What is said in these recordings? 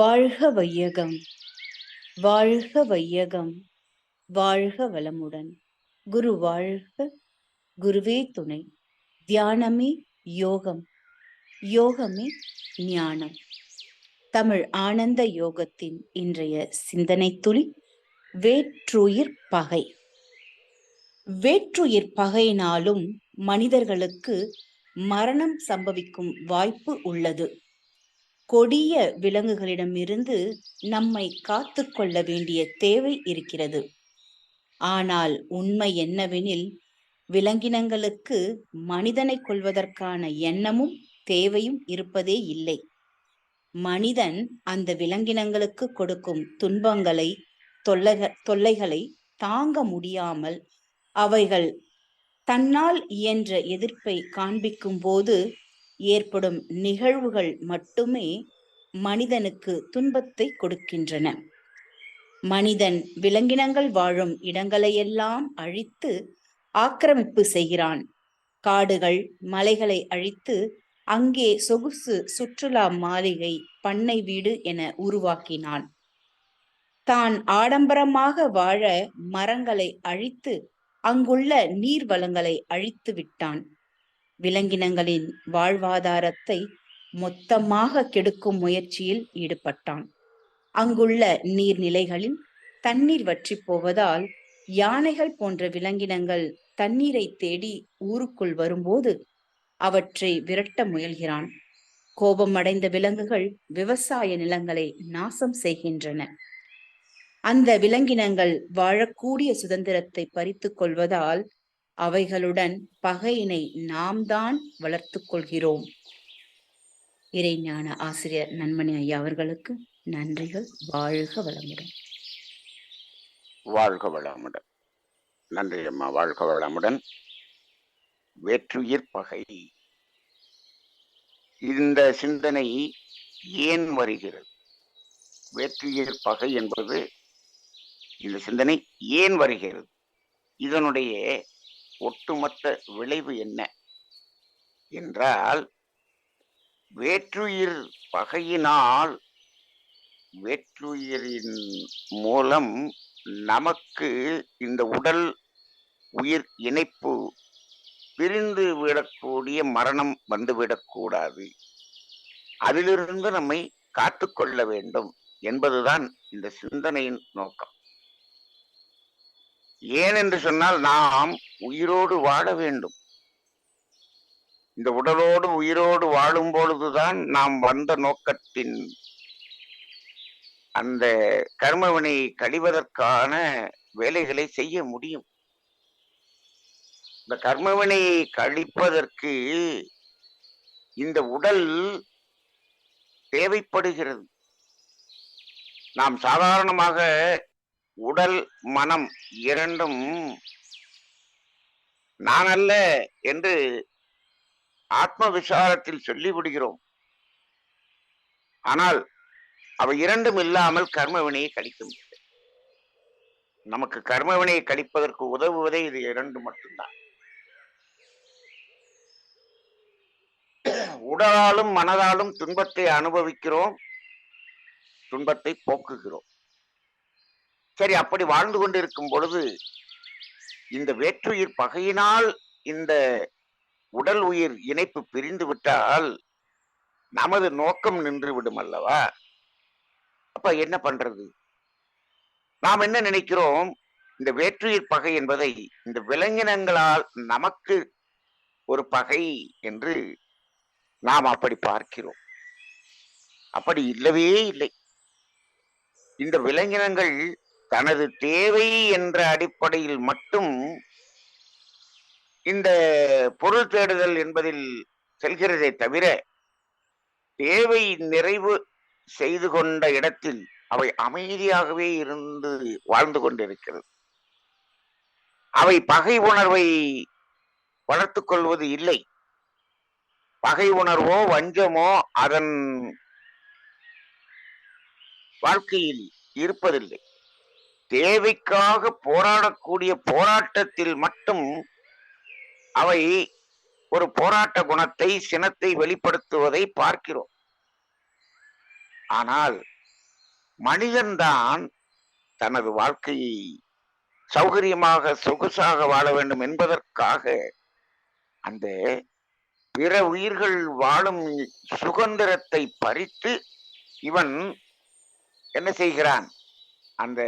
வாழ்க வையகம் வாழ்க வையகம் வாழ்க வளமுடன். குரு வாழ்க குருவே துணை. தியானமே யோகம் யோகமே ஞானம். தமிழ் ஆனந்த யோகத்தின் இன்றைய சிந்தனை துளி வேற்றுயிர் பகை. வேற்றுயிர் பகையினாலும் மனிதர்களுக்கு மரணம் சம்பவிக்கும் வாய்ப்பு உள்ளது. கொடிய விலங்குகளிடமிருந்து நம்மை காத்து கொள்ள வேண்டிய தேவை இருக்கிறது. ஆனால் உண்மை என்னவெனில் விலங்கினங்களுக்கு மனிதனை கொள்வதற்கான எண்ணமும் தேவையும் இருப்பதே இல்லை. மனிதன் அந்த விலங்கினங்களுக்கு கொடுக்கும் துன்பங்களை தொல்லைக தொல்லைகளை தாங்க முடியாமல் அவைகள் தன்னால் இயன்ற எதிர்ப்பை காண்பிக்கும் போது ஏற்படும் நிகழ்வுகள் மட்டுமே மனிதனுக்கு துன்பத்தை கொடுக்கின்றன. மனிதன் விலங்கினங்கள் வாழும் இடங்களையெல்லாம் அழித்து ஆக்கிரமிப்பு செய்கிறான். காடுகள் மலைகளை அழித்து அங்கே சொகுசு சுற்றுலா மாளிகை பண்ணை வீடு என உருவாக்கினான். தான் ஆடம்பரமாக வாழ மரங்களை அழித்து அங்குள்ள நீர் வளங்களை அழித்து விட்டான். விலங்கினங்களின் வாழ்வாதாரத்தை மொத்தமாக கெடுக்கும் முயற்சியில் ஈடுபட்டான். அங்குள்ள நீர்நிலைகளில் தண்ணீர் வற்றி போவதால் யானைகள் போன்ற விலங்கினங்கள் தண்ணீரை தேடி ஊருக்குள் வரும்போது அவற்றை விரட்ட முயல்கிறான். கோபமடைந்த விலங்குகள் விவசாய நிலங்களை நாசம் செய்கின்றன. அந்த விலங்கினங்கள் வாழக்கூடிய சுதந்திரத்தை பறித்துக் கொள்வதால் அவைகளுடன் பகையினை நாம் தான் வளர்த்து கொள்கிறோம். இறைஞான ஆசிரியர் நன்மணி ஐயா அவர்களுக்கு நன்றிகள். வாழ்க வளமுடன். வாழ்க வளமுடன். நன்றி அம்மா. வாழ்க வளமுடன். வேற்றுயிர் பகை. இந்த சிந்தனை ஏன் வருகிறது? வேற்றுயிர் பகை என்பது இந்த சிந்தனை ஏன் வருகிறது? இதனுடைய ஒட்டுமொத்த விளைவு என்ன? என்றால் வேற்றுயிர் பகையினால் வேற்றுயிரின் மூலம் நமக்கு இந்த உடல் உயிர் இணைப்பு பிரிந்து விடக்கூடிய மரணம் வந்துவிடக்கூடாது அதிலிருந்து நம்மை காத்துக்கொள்ள வேண்டும் என்பதுதான் இந்த சிந்தனையின் நோக்கம். ஏனென்று சொன்னால் நாம் உயிரோடு வாழ வேண்டும். இந்த உடலோடு உயிரோடு வாழும் பொழுதுதான் நாம் வந்த நோக்கத்தின் அந்த கர்மவினை கழிவதற்கான வேலைகளை செய்ய முடியும். இந்த கர்மவினை கழிப்பதற்கு இந்த உடல் தேவைப்படுகிறது. நாம் சாதாரணமாக உடல் மனம் இரண்டும் நான் அல்ல என்று ஆத்ம விசாரத்தில் சொல்லிவிடுகிறோம். ஆனால் அவை இரண்டும் இல்லாமல் கர்மவினையை கழிக்க முடியாது நமக்கு கர்மவினையை கழிப்பதற்கு உதவுவதே இது இரண்டு மட்டும்தான். உடலாலும் மனதாலும் துன்பத்தை அனுபவிக்கிறோம் துன்பத்தை போக்குகிறோம். சரி அப்படி வாழ்ந்து கொண்டிருக்கும் பொழுது இந்த வேற்றுயிர் பகையினால் இந்த உடல் உயிர் இணைப்பு பிரிந்து விட்டால் நமது நோக்கம் நின்று விடும் அல்லவா? அப்ப என்ன பண்றது? நாம் என்ன நினைக்கிறோம்? இந்த வேற்றுயிர் பகை என்பதை இந்த விலங்கினங்களால் நமக்கு ஒரு பகை என்று நாம் அப்படி பார்க்கிறோம். அப்படி இல்லவே இல்லை. இந்த விலங்கினங்கள் தனது தேவை என்ற அடிப்படையில் மட்டும் இந்த பொருள் தேடுதல் என்பதில் செல்கிறதே தவிர தேவை நிறைவு செய்து கொண்ட இடத்தில் அவை அமைதியாகவே இருந்து வாழ்ந்து கொண்டிருக்கிறது. அவை பகை உணர்வை வளர்த்து கொள்வது இல்லை. பகை உணர்வோ வஞ்சமோ அதன் வாழ்க்கையில் இருப்பதில்லை. தேவைக்காக போராடக்கூடிய போராட்டத்தில் மட்டும் அவை ஒரு போராட்ட குணத்தை சினத்தை வெளிப்படுத்துவதை பார்க்கிறோம். ஆனால் மனிதன்தான் தனது வாழ்க்கையை சௌகரியமாக சொகுசாக வாழ வேண்டும் என்பதற்காக அந்த பிற உயிர்கள் வாழும் சுதந்திரத்தை பறித்து இவன் என்ன செய்கிறான்? அந்த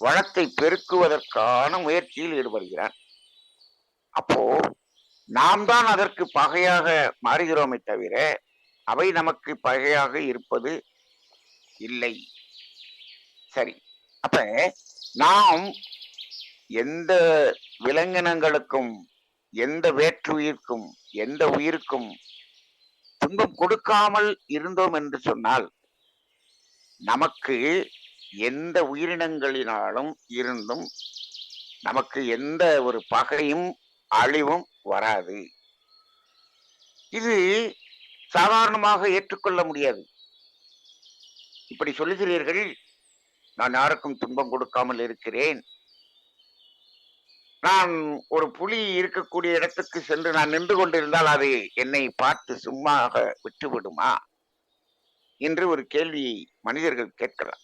வளத்தை பெருக்குவதற்கான முயற்சியில் ஈடுபடுகிறான் அப்போ நாம் தான் அதற்கு பகையாக மாறுகிறோமே தவிர அவை நமக்கு பகையாக இருப்பது இல்லை. சரி அப்ப நாம் எந்த விலங்கினங்களுக்கும் எந்த வேற்றுயிர்க்கும் எந்த உயிருக்கும் துன்பம் கொடுக்காமல் இருந்தோம் என்று சொன்னால் நமக்கு எந்த உயிரினங்களினாலும் இருந்தும் நமக்கு எந்த ஒரு பகையும் அழிவும் வராது. இது சாதாரணமாக ஏற்றுக்கொள்ள முடியாது. இப்படி சொல்லுகிறீர்கள் நான் யாருக்கும் துன்பம் கொடுக்காமல் இருக்கிறேன். நான் ஒரு புலி இருக்கக்கூடிய இடத்துக்கு சென்று நான் நின்று கொண்டிருந்தால் அது என்னை பார்த்து சும்மாக விட்டுவிடுமா? என்று ஒரு கேள்வியை மனிதர்கள் கேட்கலாம்.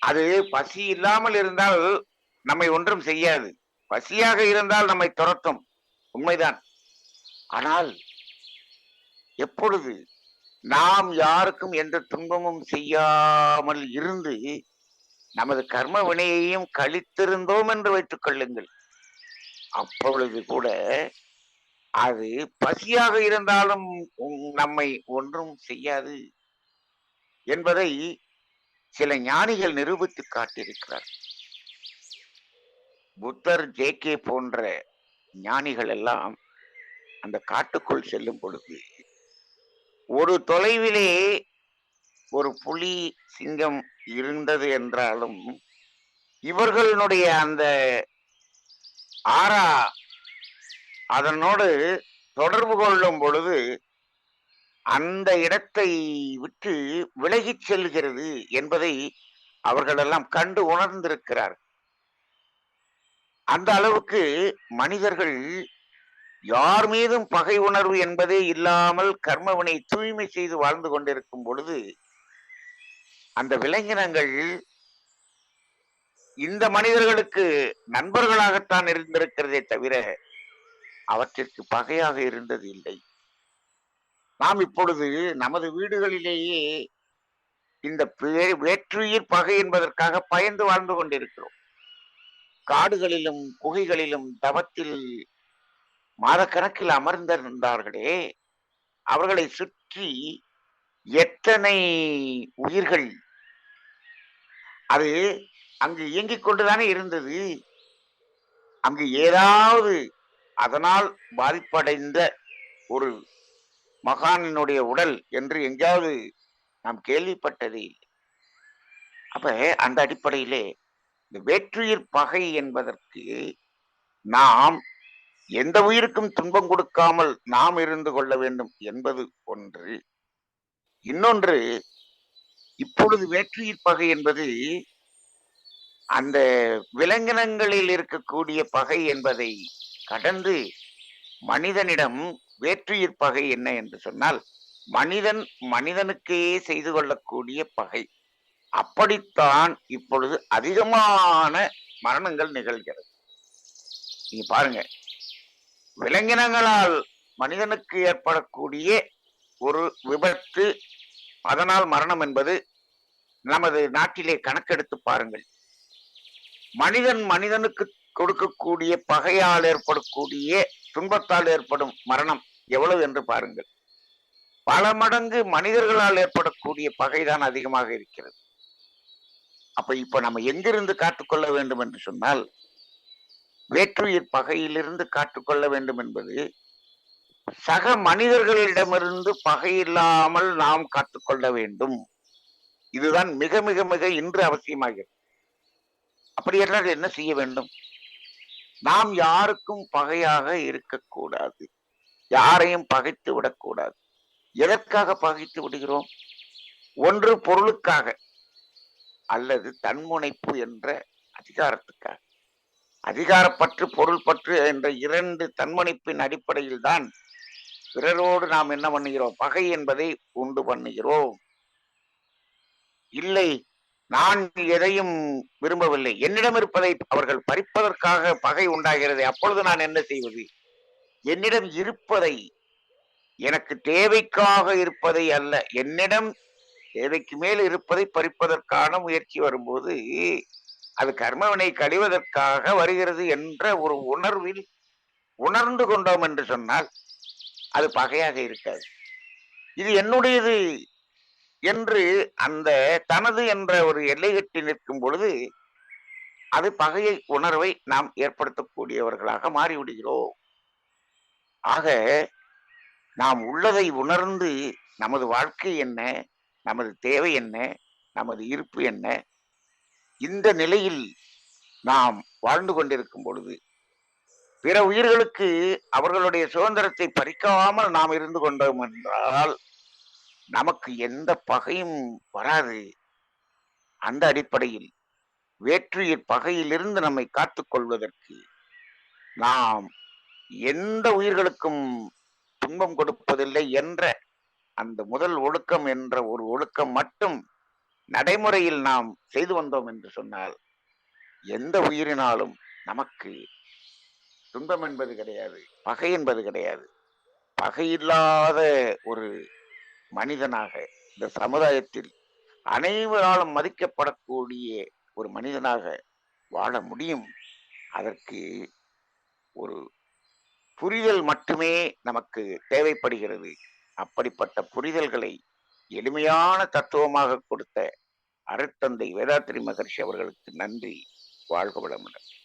அது பசி இல்லாமல் இருந்தால் நம்மை ஒன்றும் செய்யாது. பசியாக இருந்தால் நம்மை துரத்தும். உண்மைதான். ஆனால் எப்பொழுது நாம் யாருக்கும் எந்த துன்பமும் செய்யாமல் இருந்து நமது கர்ம வினையையும் கழித்திருந்தோம் என்று வைத்துக் கொள்ளுங்கள். அப்பொழுது கூட அது பசியாக இருந்தாலும் உம் நம்மை ஒன்றும் செய்யாது என்பதை சில ஞானிகள் நிரூபித்து காட்டியிருக்கிறார். புத்தர் ஜேகே போன்ற ஞானிகள் எல்லாம் அந்த காட்டுக்குள் செல்லும் பொழுது ஒரு தொலைவிலே ஒரு புலி சிங்கம் இருந்தது என்றாலும் இவர்களுடைய அந்த ஆரா அதனோடு தொடர்பு கொள்ளும் பொழுது அந்த இடத்தை விட்டு விலகிச் செல்கிறது என்பதை அவர்களெல்லாம் கண்டு உணர்ந்திருக்கிறார். அந்த அளவுக்கு மனிதர்கள் யார் மீதும் பகை உணர்வு என்பதே இல்லாமல் கர்மவினை தூய்மை செய்து வாழ்ந்து கொண்டிருக்கும் பொழுது அந்த விலங்கினங்கள் இந்த மனிதர்களுக்கு நண்பர்களாகத்தான் இருந்திருக்கிறதே தவிர அவற்றிற்கு பகையாக இருந்தது இல்லை. நாம் இப்பொழுது நமது வீடுகளிலேயே இந்த வேற்றுயிர் பகை என்பதற்காக பயந்து வாழ்ந்து கொண்டிருக்கிறோம். காடுகளிலும் குகைகளிலும் தவத்தில் மாதக்கணக்கில் அமர்ந்திருந்தார்களே அவர்களை சுற்றி எத்தனை உயிர்கள்? அது அங்கு இயங்கிக் கொண்டுதானே இருந்தது. அங்கு ஏதாவது அதனால் பாதிப்படைந்த ஒரு மகானினுடைய உடல் என்று எங்கேயாவது நாம் கேள்விப்பட்டதே இல்லை. அப்ப அந்த அடிப்படையிலே இந்த வேற்றுயிர் பகை என்பதற்கு நாம் எந்த உயிருக்கும் துன்பம் கொடுக்காமல் நாம் இருந்து கொள்ள வேண்டும் என்பது ஒன்று. இன்னொன்று இப்பொழுது வேற்றுயிர் பகை என்பது அந்த விலங்கினங்களில் இருக்கக்கூடிய பகை என்பதை கடந்து மனிதனிடம் வேற்றுயிர் பகை என்ன என்று சொன்னால் மனிதன் மனிதனுக்கே செய்து கொள்ளக்கூடிய பகை. அப்படித்தான் இப்பொழுது அதிகமான மரணங்கள் நிகழ்கிறது. நீங்க பாருங்க. விலங்கினங்களால் மனிதனுக்கு ஏற்படக்கூடிய ஒரு விபத்து அதனால் மரணம் என்பது நமது நாட்டிலே கணக்கெடுத்து பாருங்கள். மனிதன் மனிதனுக்கு கொடுக்கக்கூடிய பகையால் ஏற்படக்கூடிய துன்பத்தால் ஏற்படும் மரணம் எவ்வளவு என்று பாருங்கள். பல மடங்கு மனிதர்களால் ஏற்படக்கூடிய பகைதான் அதிகமாக இருக்கிறது. அப்ப இப்ப நம்ம எங்கிருந்து காத்துக்கொள்ள வேண்டும் என்று சொன்னால் வேற்றுயிர் பகையிலிருந்து காத்துக்கொள்ள வேண்டும் என்பது சக மனிதர்களிடமிருந்து பகை இல்லாமல் நாம் காத்துக்கொள்ள வேண்டும். இதுதான் மிக மிக மிக இன்று அவசியமாகிறது. அப்படி என்றால் என்ன செய்ய வேண்டும்? நாம் யாருக்கும் பகையாக இருக்கக்கூடாது. யாரையும் பகைத்து விடக்கூடாது. எதற்காக பகைத்து விடுகிறோம்? ஒன்று பொருளுக்காக அல்லது தன்முனைப்பு என்ற அதிகாரத்துக்காக. அதிகாரப்பற்று பொருள் பற்று என்ற இரண்டு தன்முனைப்பின் அடிப்படையில் தான் பிறரோடு நாம் என்ன பண்ணுகிறோம்? பகை என்பதை உண்டு பண்ணுகிறோம். இல்லை நான் எதையும் விரும்பவில்லை. என்னிடம் இருப்பதை அவர்கள் பறிப்பதற்காக பகை உண்டாகிறது அப்பொழுது நான் என்ன செய்வது? என்னிடம் இருப்பதை எனக்கு தேவைக்காக இருப்பதை அல்ல. என்னிடம் தேவைக்கு மேல் இருப்பதை பறிப்பதற்கான முயற்சி வரும்போது அது கர்மவினை கழிவதற்காக வருகிறது என்ற ஒரு உணர்வில் உணர்ந்து கொண்டோம் என்று சொன்னால் அது பகையாக இருக்காது. இது என்னுடையது என்று அந்த தனது என்ற ஒரு எல்லை கட்டி நிற்கும் பொழுது அது பகையை உணர்வை நாம் ஏற்படுத்தக்கூடியவர்களாக மாறிவிடுகிறோம். ஆக நாம் உள்ளதை உணர்ந்து நமது வாழ்க்கை என்ன நமது தேவை என்ன நமது இருப்பு என்ன இந்த நிலையில் நாம் வாழ்ந்து கொண்டிருக்கும் பொழுது பிற உயிர்களுக்கு அவர்களுடைய சுதந்திரத்தை பறிக்காமல் நாம் இருந்து கொண்டோம் என்றால் நமக்கு எந்த பகையும் வராது. அந்த அடிப்படையில் வேற்றுயிர் பகையிலிருந்து நம்மை காத்துக்கொள்வதற்கு நாம் எந்த உயிர்களுக்கும் துன்பம் கொடுப்பதில்லை என்ற அந்த முதல் ஒழுக்கம் என்ற ஒரு ஒழுக்கம் மட்டும் நடைமுறையில் நாம் செய்து வந்தோம் என்று சொன்னால் எந்த உயிரினாலும் நமக்கு துன்பம் என்பது கிடையாது பகை என்பது கிடையாது. பகையில்லாத ஒரு மனிதனாக இந்த சமுதாயத்தில் அனைவராலும் மதிக்கப்படக்கூடிய ஒரு மனிதனாக வாழ முடியும். அதற்கு ஒரு புரிதல் மட்டுமே நமக்கு தேவைப்படுகிறது. அப்படிப்பட்ட புரிதல்களை எளிமையான தத்துவமாக கொடுத்த அருட்தந்தை வேதாத்திரி மகர்ஷி அவர்களுக்கு நன்றி. வாழ்க வளமுடன்.